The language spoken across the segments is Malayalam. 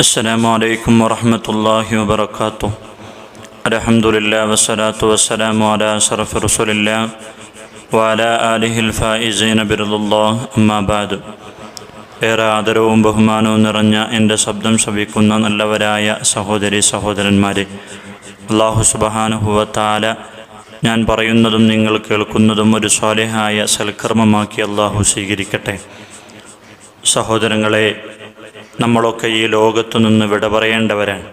السلام عليكم ورحمة الله وبركاته الحمد لله والصلاة والسلام على أشرف رسول الله وعلى آله الفائزين برضا الله أما بعد ഏറെ ആദരവും ബഹുമാനവും നിറഞ്ഞ എൻ്റെ ശബ്ദം ശവിക്കുന്ന നല്ലവരായ സഹോദരി സഹോദരന്മാരെ അള്ളാഹു സുബഹാനുഹുവത്താല ഞാൻ പറയുന്നതും നിങ്ങൾ കേൾക്കുന്നതും ഒരു സ്വാലിഹായ സൽക്കർമ്മമാക്കി അള്ളാഹു സ്വീകരിക്കട്ടെ സഹോദരങ്ങളെ നമ്മളൊക്കെ ഈ ലോകത്തു നിന്ന് വിട പറയേണ്ടവരാണ്.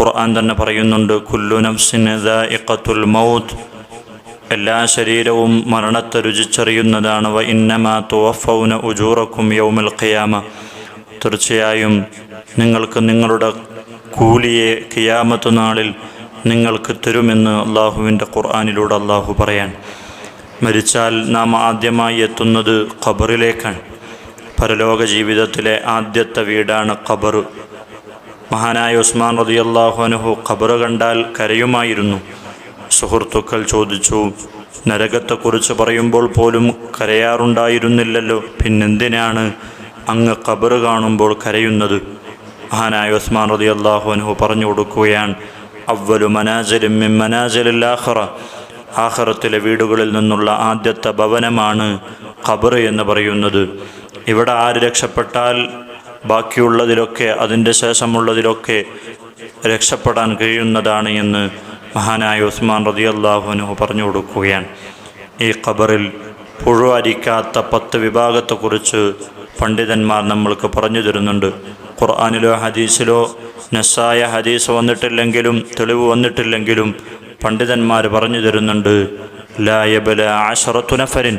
ഖുർആൻ തന്നെ പറയുന്നുണ്ട് കുല്ലു നഫ്സിൻ ദാഇഖത്തുൽ മൗത്ത്. എല്ലാ ശരീരവും മരണത്തെ രുചിച്ചറിയുന്നതാണ്. വ ഇന്നമാ തുവഫൗന ഉജൂറക്കും യൗമൽ ഖിയാമ. തീർച്ചയായും നിങ്ങൾക്ക് നിങ്ങളുടെ കൂലിയെ ഖിയാമത്ത് നാളിൽ നിങ്ങൾക്ക് തരുമെന്ന് അള്ളാഹുവിന്റെ ഖുർആാനിലൂടെ അള്ളാഹു പറയാൻ മരിച്ചാൽ നാം ആദ്യമായി എത്തുന്നത് ഖബറിലേക്കാണ്. പരലോക ജീവിതത്തിലെ ആദ്യത്തെ വീടാണ് ഖബർ മഹാനായ ഉസ്മാൻ റതി അള്ളാഹുനഹു ഖബറ് കണ്ടാൽ കരയുമായിരുന്നു. സുഹൃത്തുക്കൾ ചോദിച്ചു നരകത്തെക്കുറിച്ച് പറയുമ്പോൾ പോലും കരയാറുണ്ടായിരുന്നില്ലല്ലോ പിന്നെന്തിനാണ് അങ്ങ് ഖബറ് കാണുമ്പോൾ കരയുന്നത്? മഹാനായ ഉസ്മാൻ റതി അള്ളാഹുനഹു പറഞ്ഞു കൊടുക്കുകയാണ് അവലു മനാജലും മനാജലിൽ ആഹ്റ ആഹ്റത്തിലെ വീടുകളിൽ നിന്നുള്ള ആദ്യത്തെ ഭവനമാണ് ഖബറ് എന്ന് പറയുന്നത്. ഇവിടെ ആര് രക്ഷപ്പെട്ടാൽ ബാക്കിയുള്ളതിലൊക്കെ അതിന്റെ ശേഷമുള്ളതിലൊക്കെ രക്ഷപ്പെടാൻ കഴിയുന്നതാണ് എന്ന് മഹാനായ ഉസ്മാൻ റതി അള്ളാഹുനു പറഞ്ഞു കൊടുക്കുകയാണ്. ഈ ഖബറിൽ പുഴുവരിക്കാത്ത പത്ത് വിഭാഗത്തെക്കുറിച്ച് പണ്ഡിതന്മാർ നമ്മൾക്ക് പറഞ്ഞു തരുന്നുണ്ട്. ഖുർആാനിലോ ഹദീസിലോ നസ്സായ ഹദീസ് വന്നിട്ടില്ലെങ്കിലും തെളിവ് വന്നിട്ടില്ലെങ്കിലും പണ്ഡിതന്മാർ പറഞ്ഞു തരുന്നുണ്ട് ലായബല ആഷറത്തുനഫരിൻ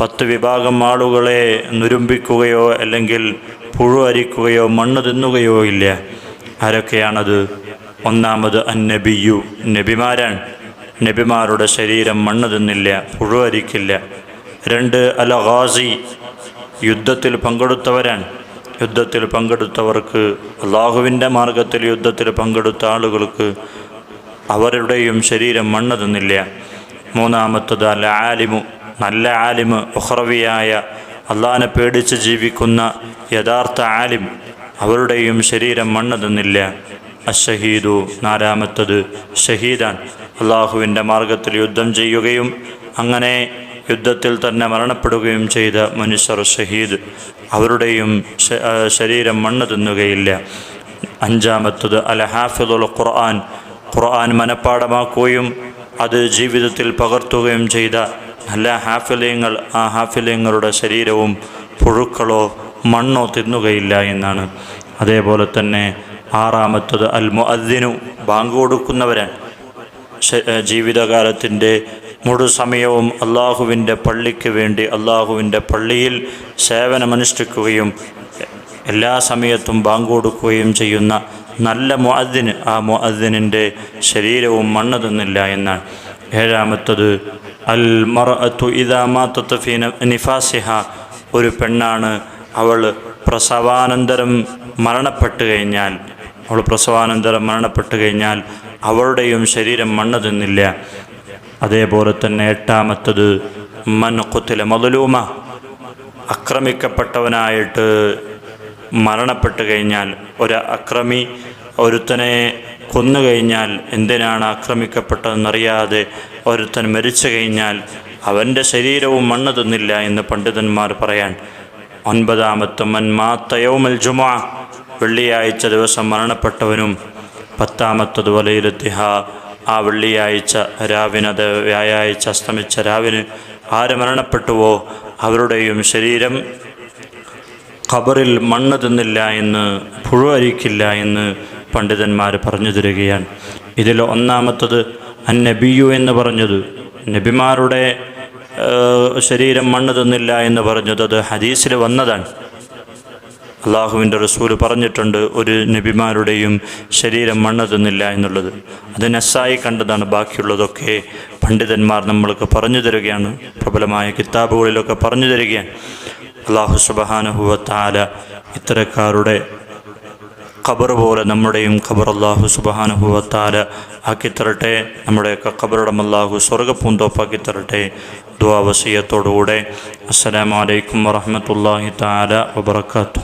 പത്ത് വിഭാഗം ആളുകളെ നുരുമ്പിക്കുകയോ അല്ലെങ്കിൽ പുഴു അരിക്കുകയോ മണ്ണ് തിന്നുകയോ ഇല്ല. ആരൊക്കെയാണത്? ഒന്നാമത് അന്നബിയു. നബിമാരാണ്. നബിമാരുടെ ശരീരം മണ്ണ് തിന്നില്ല പുഴു അരിക്കില്ല. രണ്ട് അൽ ഗാസി യുദ്ധത്തിൽ പങ്കെടുത്തവരാണ്. യുദ്ധത്തിൽ പങ്കെടുത്തവർക്ക് അള്ളാഹുവിന്റെ മാർഗത്തിൽ യുദ്ധത്തിൽ പങ്കെടുത്ത ആളുകൾക്ക് അവരുടെയും ശരീരം മണ്ണ് തിന്നില്ല. മൂന്നാമത്തത് അൽ ആലിമു നല്ല ആലിമ് ഉഹ്റവിയായ അള്ളാഹിനെ പേടിച്ച് ജീവിക്കുന്ന യഥാർത്ഥ ആലിം അവരുടെയും ശരീരം മണ്ണ് തന്നില്ല. അഷഹീദു നാലാമത്തത് ഷഹീദാൻ. അള്ളാഹുവിന്റെ മാർഗത്തിൽ യുദ്ധം ചെയ്യുകയും അങ്ങനെ യുദ്ധത്തിൽ തന്നെ മരണപ്പെടുകയും ചെയ്ത മനുഷ്യർ ഷഹീദ് അവരുടെയും ശരീരം മണ്ണ് തിന്നുകയില്ല. അഞ്ചാമത്തത് അൽ ഹാഫിദുൽ ഖുർആൻ. ഖുർആൻ മനഃപ്പാടമാക്കുകയും അത് ജീവിതത്തിൽ പകർത്തുകയും ചെയ്ത നല്ല ഹാഫിലയങ്ങൾ ആ ഹാഫിലയങ്ങളുടെ ശരീരവും പുഴുക്കളോ മണ്ണോ തിന്നുകയില്ല എന്നാണ്. അതേപോലെ തന്നെ ആറാമത്തത് അൽ മുഅദ്ദിനു ബാങ്ക് കൊടുക്കുന്നവരാണ്. ജീവിതകാലത്തിന്റെ മുഴു സമയവും അള്ളാഹുവിന്റെ പള്ളിക്ക് വേണ്ടി അള്ളാഹുവിന്റെ പള്ളിയിൽ സേവനമനുഷ്ഠിക്കുകയും എല്ലാ സമയത്തും ബാങ്ക് കൊടുക്കുകയും ചെയ്യുന്ന നല്ല മുഅദ്ദിന് ആ മുഅദ്ദിനിന്റെ ശരീരവും മണ്ണ് തിന്നില്ല എന്നാണ്. ഏഴാമത്തത് അൽ മറഅത്തു ഫി നിഫാസിഹ. ഒരു പെണ്ണാണ് അവൾ പ്രസവാനന്തരം മരണപ്പെട്ടു കഴിഞ്ഞാൽ അവൾ പ്രസവാനന്തരം മരണപ്പെട്ടു കഴിഞ്ഞാൽ അവളുടെയും ശരീരം മണ്ണ് തിന്നില്ല. അതേപോലെ തന്നെ എട്ടാമത്തത് മൻകുത്തിലെ മതലൂമ ആക്രമിക്കപ്പെട്ടവനായിട്ട് മരണപ്പെട്ടു കഴിഞ്ഞാൽ ഒരു അക്രമി ഒരുത്തനെ കൊന്നു കഴിഞ്ഞാൽ എന്തിനാണ് ആക്രമിക്കപ്പെട്ടതെന്നറിയാതെ ഒരുത്തൻ മരിച്ചു കഴിഞ്ഞാൽ അവന്റെ ശരീരവും മണ്ണ് തിന്നില്ല എന്ന് പണ്ഡിതന്മാർ പറയാൻ ഒൻപതാമത്തെ മൻ മാത്തയൗമൽ ജുമാ വെള്ളിയാഴ്ച ദിവസം മരണപ്പെട്ടവനും പത്താമത്തത് വലയിലെത്തിഹ. ആ വെള്ളിയാഴ്ച രാവിനത് വ്യാഴാഴ്ച അസ്തമിച്ച രാവിന് ആര് മരണപ്പെട്ടുവോ അവരുടെയും ശരീരം ഖബറിൽ മണ്ണ് തിന്നില്ല എന്ന് പുഴുവരിക്കില്ല എന്ന് പണ്ഡിതന്മാർ പറഞ്ഞു തരികയാണ്. ഇതിൽ ഒന്നാമത്തത് അന്നബിയു എന്ന് പറഞ്ഞത്. നബിമാരുടെ ശരീരം മണ്ണ് തിന്നില്ല എന്ന് പറഞ്ഞത് അത് ഹദീസിൽ വന്നതാണ്. അള്ളാഹുവിന്റെ റസൂൽ പറഞ്ഞിട്ടുണ്ട് ഒരു നബിമാരുടെയും ശരീരം മണ്ണ് തിന്നില്ല എന്നുള്ളത്. അത് നെസ്സായി കണ്ടതാണ് ബാക്കിയുള്ളതൊക്കെ പണ്ഡിതന്മാർ നമ്മൾക്ക് പറഞ്ഞു തരികയാണ് പ്രബലമായ കിതാബുകളിലൊക്കെ പറഞ്ഞു തരികയാണ്. അള്ളാഹു സുബഹാനുഹുവത്താല ഇത്തരക്കാരുടെ ഖബർ പോലെ നമ്മുടെയും ഖബർ അള്ളാഹു സുബാനുഭവത്താൽ ആക്കിത്തരട്ടെ നമ്മുടെയൊക്കെ ഖബറുടെ അള്ളാഹു സ്വർഗപ്പൂന്തോപ്പാക്കി തരട്ടെ. ദ്വാവസീയത്തോടുകൂടെ അസ്സലാമലൈക്കും വറഹമത്തല്ലാഹി താല വബർക്കാത്തു